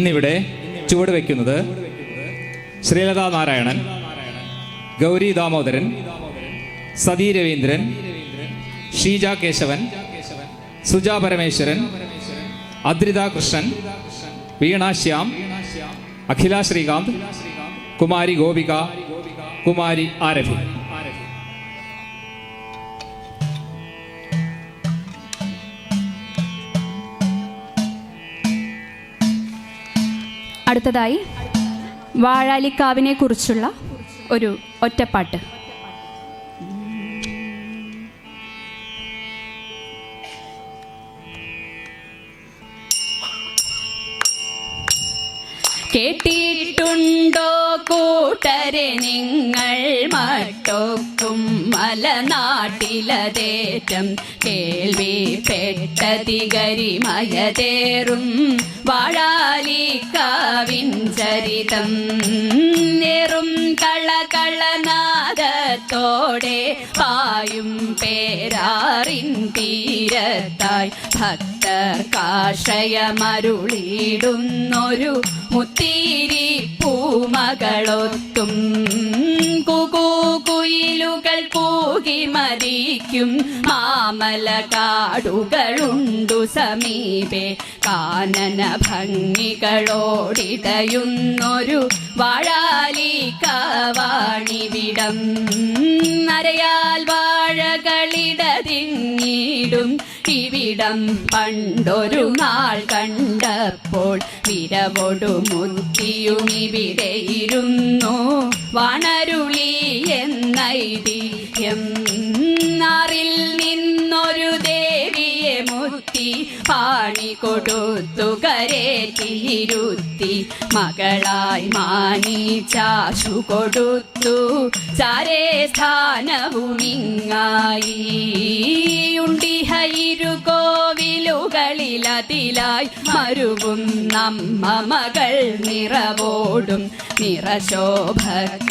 ഇന്നിവിടെ ചുവട് വയ്ക്കുന്നത് ശ്രീലതാ നാരായണൻ ഗൗരി ദാമോദരൻ സതീ രവീന്ദ്രൻ ഷീജ കേശവൻ സുജ പരമേശ്വരൻ അദ്രിത കൃഷ്ണൻ വീണ ശ്യാം അഖില ശ്രീകാന്ത് കുമാരി ഗോപിക കുമാരി ആരഭി. അടുത്തതായി വാഴാലിക്കാവിനെ കുറിച്ചുള്ള ഒരു ഒറ്റപ്പാട്ട്. കേട്ടിട്ടുണ്ടോ കൂട്ടരെ നിങ്ങൾ മട്ടോക്കും മലനാട്ടിലതേറ്റം. കേൾവി പെട്ടതികരിമയതേറും വാഴാലിക്കാവിൻ ചരിതം നിറും കളകളനാദത്തോടെ പായും പേരാറിൻ തീരത്തായി ഭക്ത കാഷയമരുളിയിടുന്നൊരു മുത്തീരി പൂമകളൊത്തും കുകൂ കുയിലുകൾ മരിക്കും. മാമല കാടുകളുണ്ടു സമീപെ. കാനന ഭംഗികളോടിതയുന്നൊരു വാഴാലി കവാണിവിടം ഇവിടം പണ്ടൊരു നാൾ കണ്ടപ്പോൾ വിരവൊടു മുത്തിയും ഇവിടെ ഇരുന്നു വണരുളി എന്നൈതിഹ്യം നാറിൽ നിന്നൊരു ദേവിയെ മുത്തി പാണി കൊടുത്തു കരേറ്റിയിരുത്തി മകളായി മാനി ചാശു കൊടുത്തു. ചരേ സ്ഥാനവുമിങ്ങായി. ഉണ്ടിഹ ഇരു കോവിലുകളിലതിലായി മരുവും നമ്മ മകൾ നിറവോടും. നിറശോഭ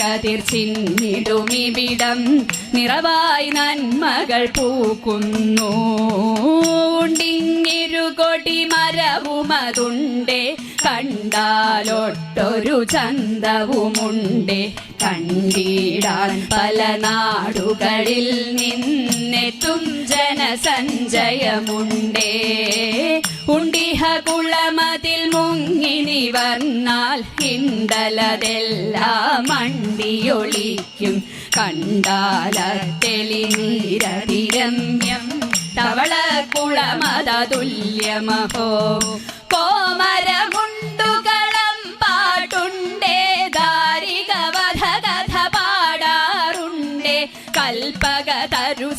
കതിർ ചിന്നിടുമിവിടം നിറവായി നന്മകൾ പൂക്കുന്നു. ഉണ്ടിങ്ങിരു കൊടി മരവുമതുണ്ടേ. കണ്ടാലൊട്ടൊരു ചന്തവുമുണ്ട്. കണ്ടിടാൻ പല നാടുകളിൽ നിന്നെത്തും ജനസഞ്ചയമുണ്ടേ. ഉണ്ടിഹ കുളമതിൽ മുങ്ങി നിവർന്നാൽ ഹിണ്ടലതെല്ലാം മണ്ടിയൊളിക്കും. കണ്ടാല നീരതിരമ്യം തവള കുളമതുല്യമഹോ കോമരമുണ്ടുകളം തരു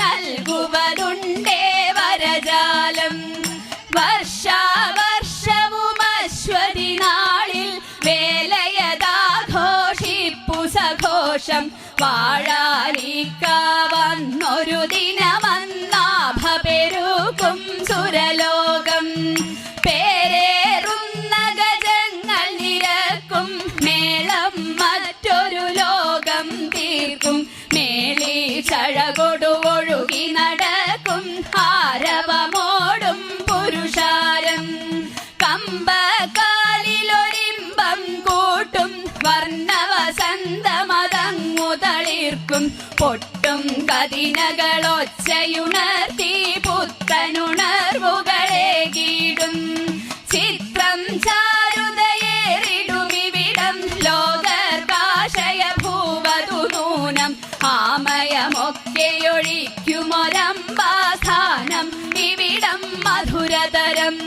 നൽകുവതുണ്ടേ വരജാലം. വർഷാവർഷവും അശ്വതി നാളിൽ വേലയതാഘോഷിപ്പു സഘോഷം വാഴാലിക്ക ദിനമന്നാഭ ആരവമോടും പുരുഷാരം. കമ്പക്കാലിലൊരിമ്പം കൂട്ടും വർണവസന്തമതങ്ങു തളിർക്കും പൊട്ടും കതിനകളൊച്ചയുണർത്തി പുത്തനുണർവുകളെ കീടും ചിത്രം ചാരുതയേറിടുമിവിടം ലോകർക്കാശയ ഭൂവതു നൂനം ആമയമൊക്കെയൊഴിക്കുമൊരംബാസ്ഥാനം ഇവിടം മധുരതരം.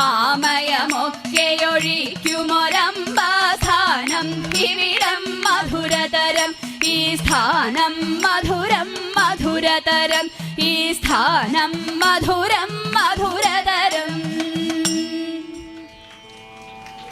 ആമയമൊക്കെയൊഴിക്കുമൊരംബാസ്ഥാനം ഇവിടം മധുരതരം. ഈ സ്ഥാനം മധുരം മധുരതരം. ഈ സ്ഥാനം മധുരം മധുര